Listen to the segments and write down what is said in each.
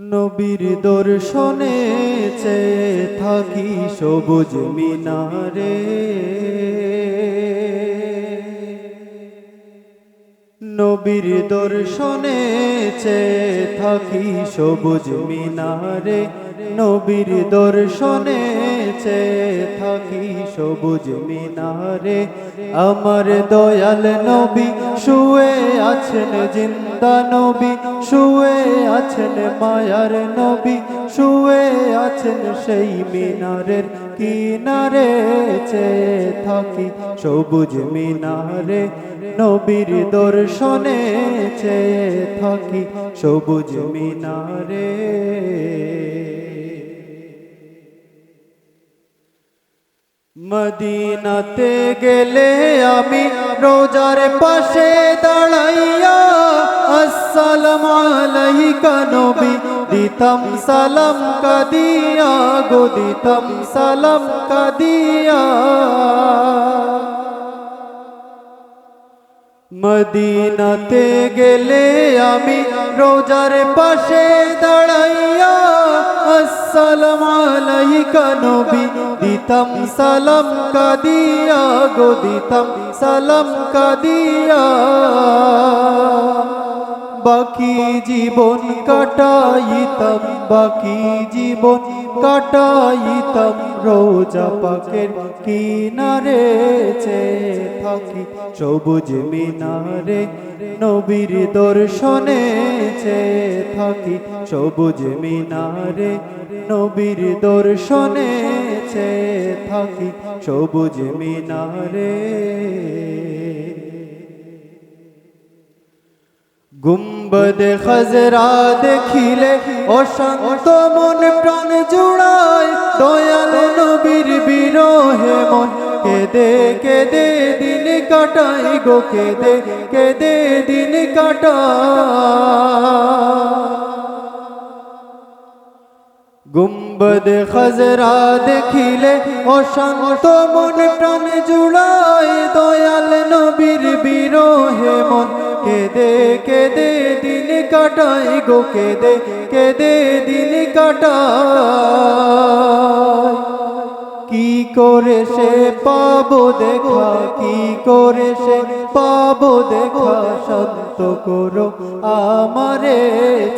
নবীর দর্শনে চেয়ে থাকি সবুজ মিনারে। নবীর দর্শনে চেয়ে থাকি সবুজ মিনারে। নবীর দর্শনে চেয়ে থাকি সবুজ মিনারে। আমার দয়াল নবী শুয়ে আছেন জিন্দা নবী, শুয়ে আছেন মায়ার নবী, শুয়ে আছেন সেই মিনারের কিনারে চেয়ে থাকি সবুজ মিনারে। নবীর দর্শনে চেয়ে থাকি সবুজ মিনারে। মদিনাতে গেলে আমি রোজার পাশে দাঁড়াইয়া আসসালাম আলাইকা নবী। দিতাম সালাম কাদিয়া গো, দিতাম সালাম কাদিয়া। মদিনাতে গেলে আমি রোজার পাশে দাঁড়াইয়া আসসালাম আলাইকা নবী। দিতাম সালাম কাদিয়া গো দিতাম সালাম কাদিয়া। বাকি জীবন কাটাইতাম, বাকি জীবন কাটাইতাম, রোজা পাকের কিনারে থাকি, সবুজ মিনারে নবীর দর্শনে থাকি, সবুজ মিনারে নবীর দর্শনে থাকি সবুজ মিনারে। গুম্বদ খজরা দেখিলে অশান্ত মন প্রাণ জুড়ায়, দয়াল নবীর বিরহে মন। কেদে কেদে দিন কাটাই গো, কেদে কেদে দিন কাটায় গুম্বদ খজরা দেখিলে অশান্ত মন প্রাণ জুড়ায় দয়াল নবীর বিরহে মন। কেদে কেদে দিন কাটাই গো, কেদে কেদে দিন কাটায় কি করে সে পাবো দেখা, কি করে সে পাবো দেখা সত্য করো। আমারে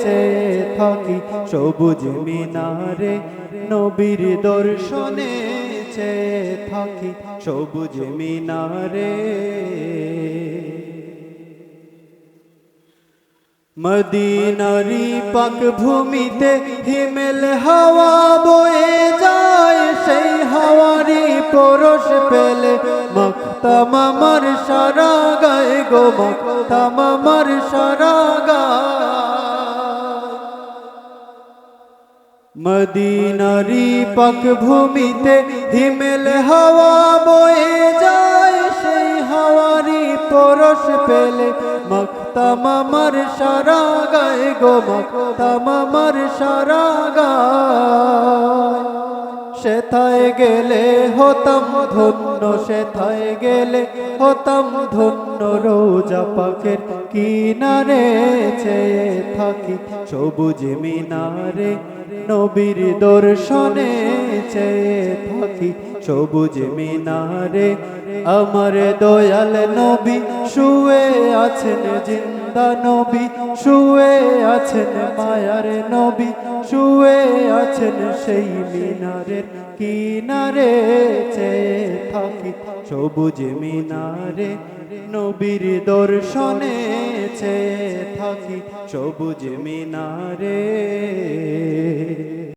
চেয়ে থাকি সবুজ মিনারে। নবীর দর্শনে চেয়ে থাকি সবুজ মিনারে। মদিনারি পাক ভূমিতে হিমেল হাওয়া বয়ে যায়, সেই হাওয়ারি পরশ পেলে মক্তাম আমার সারা গায়ে গো মক্তাম আমার সারা মদিনারি পাক ভূমিতে হিমেল হাওয়া গায়ে গো মক্তাম সারা গায় সেথায় গেলে হতাম ধন্য, সেথায় গেলে হতাম ধন্য, রোজা পাকের কিনারে চেয়ে থাকি সবুজ মিনারে, নবীর দর্শনে চেয়ে থাকি সবুজ মিনারে। আমার দয়াল নবী শুয়ে আছেন জিন্দা নবী, শুয়ে আছেন মায়ার নবী, শুয়ে আছেন সেই মিনারের কিনারে থাকি। সবুজ মিনারে নবীর দর্শনে থাকি। সবুজ মিনারে